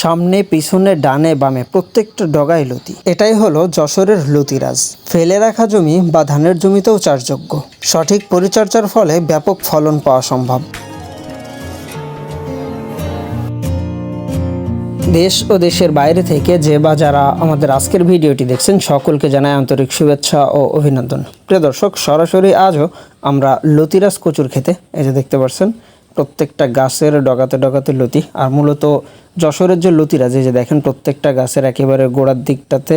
সামনে, পিছনে, ডানে, বামে প্রত্যেকটা ডগায় লতি। এটাই হলো যশোরের লতিরাজ। ফেলে রাখা জমি বা ধানের জমিতেও চাষযোগ্য। সঠিক পরিচর্যার ফলে ব্যাপক ফলন পাওয়া সম্ভব। দেশ ও দেশের বাইরে থেকে যে বা যারা আমাদের আজকের ভিডিওটি দেখছেন, সকলকে জানাই আন্তরিক শুভেচ্ছা ও অভিনন্দন। প্রিয় দর্শক, সরাসরি আজও আমরা লতিরাজ কচুর খেতে এই যে দেখতে পাচ্ছেন প্রত্যেকটা গাছের ডগাতে ডগাতে লতি। আর মূলত যশোরের যে লতিরা, যে দেখেন প্রত্যেকটা গাছের একেবারে গোড়ার দিকটাতে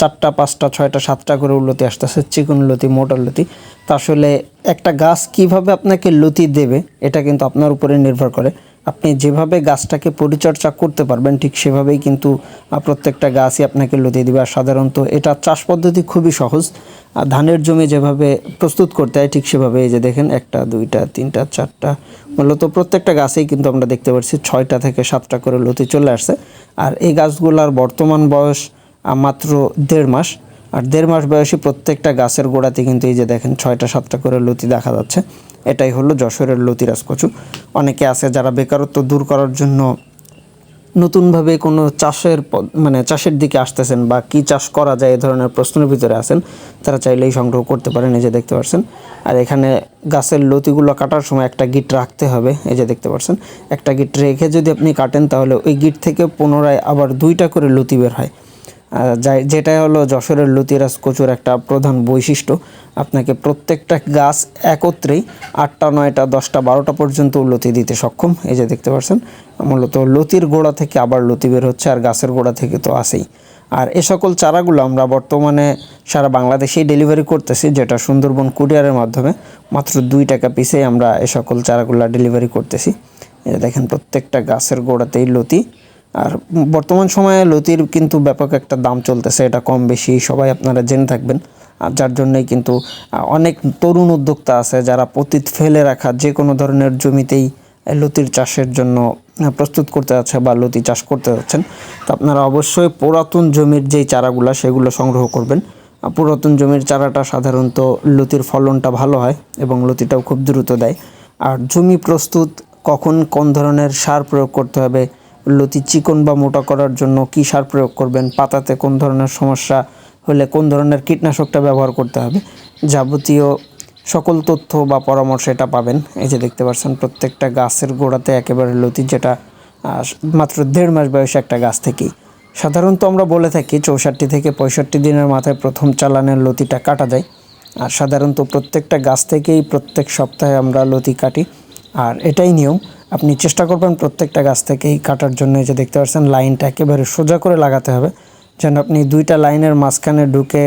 চারটা, পাঁচটা, ছয়টা, সাতটা করে লতি আসতেছে, চিকন লতি মোটা লতি তা আসলে একটা গাছ কীভাবে আপনাকে লতি দেবে, এটা কিন্তু আপনার উপরে নির্ভর করে। আপনি যেভাবে গাছটাকে পরিচর্যা করতে পারবেন, ঠিক সেভাবেই কিন্তু প্রত্যেকটা গাছই আপনাকে লতি দেবে। আর সাধারণত এটা চাষ পদ্ধতি খুবই সহজ। আর ধানের জমি যেভাবে প্রস্তুত করতে হয়, ঠিক সেভাবে এই যে দেখেন, একটা, দুইটা, তিনটা, চারটা, মূলত প্রত্যেকটা গাছেই কিন্তু আমরা দেখতে পাচ্ছি ছয়টা থেকে সাতটা করে লতি চলে আসছে। আর এই গাছগুলার বর্তমান বয়স মাত্র দেড় মাস, আর দেড় মাস বয়সী প্রত্যেকটা গাছের গোড়াতে কিন্তু এই যে দেখেন ছয়টা সাতটা করে লতি দেখা যাচ্ছে। এটাই হলো যশোরের লতিরাজ কচু। অনেকে আছে যারা বেকারত্ব দূর করার জন্য নতুনভাবে কোনো চাষের মানে চাষের দিকে আসতেছেন বা কি চাষ করা যায় এ ধরনের প্রশ্নের ভিতরে আছেন, তারা চাইলেই সংগ্রহ করতে পারেন, এই যে দেখতে পাচ্ছেন আর এখানে গাছের লতিগুলো কাটার সময় একটা গিট রাখতে হবে, এই যে দেখতে পাচ্ছেন একটা গিট রেখে যদি আপনি কাটেন তাহলে ওই গিট থেকে পুনরায় আবার দুইটা করে লতি বের হয়। যেটা হলো যশোরের লতিরাজ কচুর একটা প্রধান বৈশিষ্ট্য, আপনাকে প্রত্যেকটা গাছ একত্রেই আটটা, নয়টা, দশটা, বারোটা পর্যন্ত লতি দিতে সক্ষম। এই যে দেখতে পাচ্ছেন, মূলত লতির গোড়া থেকে আবার লতি বের হচ্ছে আর গাছের গোড়া থেকে তো আসেই। আর এ সকল চারাগুলো আমরা বর্তমানে সারা বাংলাদেশেই ডেলিভারি করতেছি, যেটা সুন্দরবন কুরিয়ারের মাধ্যমে মাত্র দুই টাকা পিসেই আমরা এ সকল চারাগুলো ডেলিভারি করতেছি। দেখেন, প্রত্যেকটা গাছের গোড়াতেই লতি আর বর্তমান সময়ে লতির কিন্তু ব্যাপক একটা দাম চলতেছে, এটা কম বেশি সবাই আপনারা জেনে থাকবেন। আর যার জন্যই কিন্তু অনেক তরুণ উদ্যোক্তা আছে যারা পতিত ফেলে রাখা যে কোনো ধরনের জমিতেই লতির চাষের জন্য প্রস্তুত করতে যাচ্ছে বা লতি চাষ করতে যাচ্ছেন। তো আপনারা অবশ্যই পুরাতন জমির যেই চারাগুলো, সেগুলো সংগ্রহ করবেন। পুরাতন জমির চারাটা সাধারণত লতির ফলনটা ভালো হয় এবং লতিটাও খুব দ্রুত দেয়। আর জমি প্রস্তুত কখন কোন ধরনের সার প্রয়োগ করতে হবে লতি চিকন বা মোটা করার জন্য কী সার প্রয়োগ করবেন? পাতাতে কোন ধরনের সমস্যা হলে কোন ধরনের কীটনাশকটা ব্যবহার করতে হবে? যাবতীয় সকল তথ্য বা পরামর্শ এটা পাবেন। এই যে দেখতে পাচ্ছেন, প্রত্যেকটা গাছের গোড়াতে একেবারে লতি যেটা মাত্র দেড় মাস বয়সে একটা গাছ থেকেই। সাধারণত আমরা বলে থাকি চৌষট্টি থেকে পঁয়ষট্টি দিনের মাথায় প্রথম চালানের লতিটা কাটা যায়। আর সাধারণত প্রত্যেকটা গাছ থেকেই প্রত্যেক সপ্তাহে আমরা লতি কাটি। আর এটাই নিয়ম। আপনি চেষ্টা করবেন প্রত্যেকটা গাছ থেকেই কাটার জন্য। যে দেখতে পাচ্ছেন, লাইনটা একেবারে সোজা করে লাগাতে হবে, যেন আপনি দুইটা লাইনের মাঝখানে ঢুকে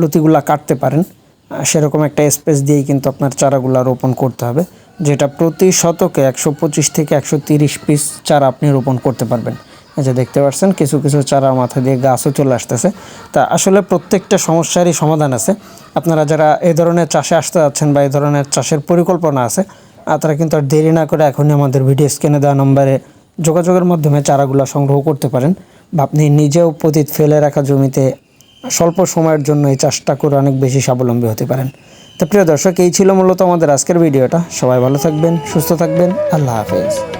লতিগুলা কাটতে পারেন। সেরকম একটা স্পেস দিয়েই কিন্তু আপনার চারাগুলা রোপণ করতে হবে, যেটা প্রতি শতকে একশো পঁচিশ থেকে একশো তিরিশ পিস চারা আপনি রোপণ করতে পারবেন। যে দেখতে পাচ্ছেন, কিছু কিছু চারা মাথা দিয়ে গাছও চলে আসতেছে। তা আসলে প্রত্যেকটা সমস্যারই সমাধান আছে। আপনারা যারা এই ধরনের চাষে আসতে যাচ্ছেন বা এই ধরনের চাষের পরিকল্পনা আছে আর তারা কিন্তু আর দেরি না করে এখনই আমাদের ভিডিও স্ক্রিনে দেওয়া নম্বরে যোগাযোগের মাধ্যমে চারাগুলো সংগ্রহ করতে পারেন। বা আপনি নিজেও পতিত ফেলে রাখা জমিতে স্বল্প সময়ের জন্য এই চাষটা করে অনেক বেশি স্বাবলম্বী হতে পারেন। তো প্রিয় দর্শক, এই ছিল মূলত আমাদের আজকের ভিডিওটা। সবাই ভালো থাকবেন, সুস্থ থাকবেন। আল্লাহ হাফেজ।